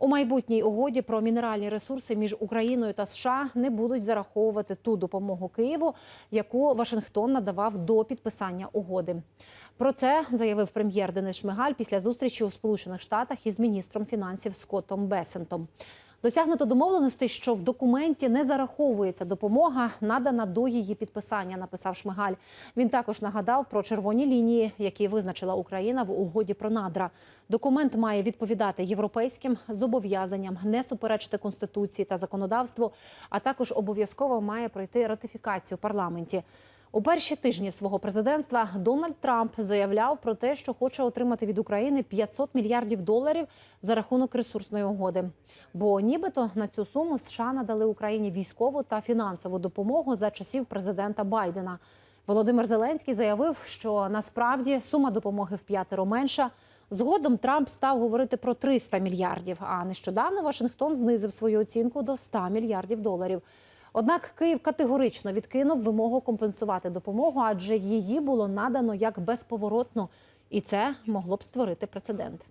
У майбутній угоді про мінеральні ресурси між Україною та США не будуть зараховувати ту допомогу Києву, яку Вашингтон надавав до підписання угоди. Про це заявив прем'єр Денис Шмигаль після зустрічі у Сполучених Штатах із міністром фінансів Скоттом Бесентом. Досягнуто домовленостей, що в документі не зараховується допомога, надана до її підписання, написав Шмигаль. Він також нагадав про червоні лінії, які визначила Україна в угоді про надра. Документ має відповідати європейським зобов'язанням, не суперечити конституції та законодавству, а також обов'язково має пройти ратифікацію в парламенті. У перші тижні свого президентства Дональд Трамп заявляв про те, що хоче отримати від України 500 мільярдів доларів за рахунок ресурсної угоди. Бо нібито на цю суму США надали Україні військову та фінансову допомогу за часів президента Байдена. Володимир Зеленський заявив, що насправді сума допомоги в п'ятеро менша. Згодом Трамп став говорити про 300 мільярдів. А нещодавно Вашингтон знизив свою оцінку до 100 мільярдів доларів. Однак Київ категорично відкинув вимогу компенсувати допомогу, адже її було надано як безповоротно, і це могло б створити прецедент.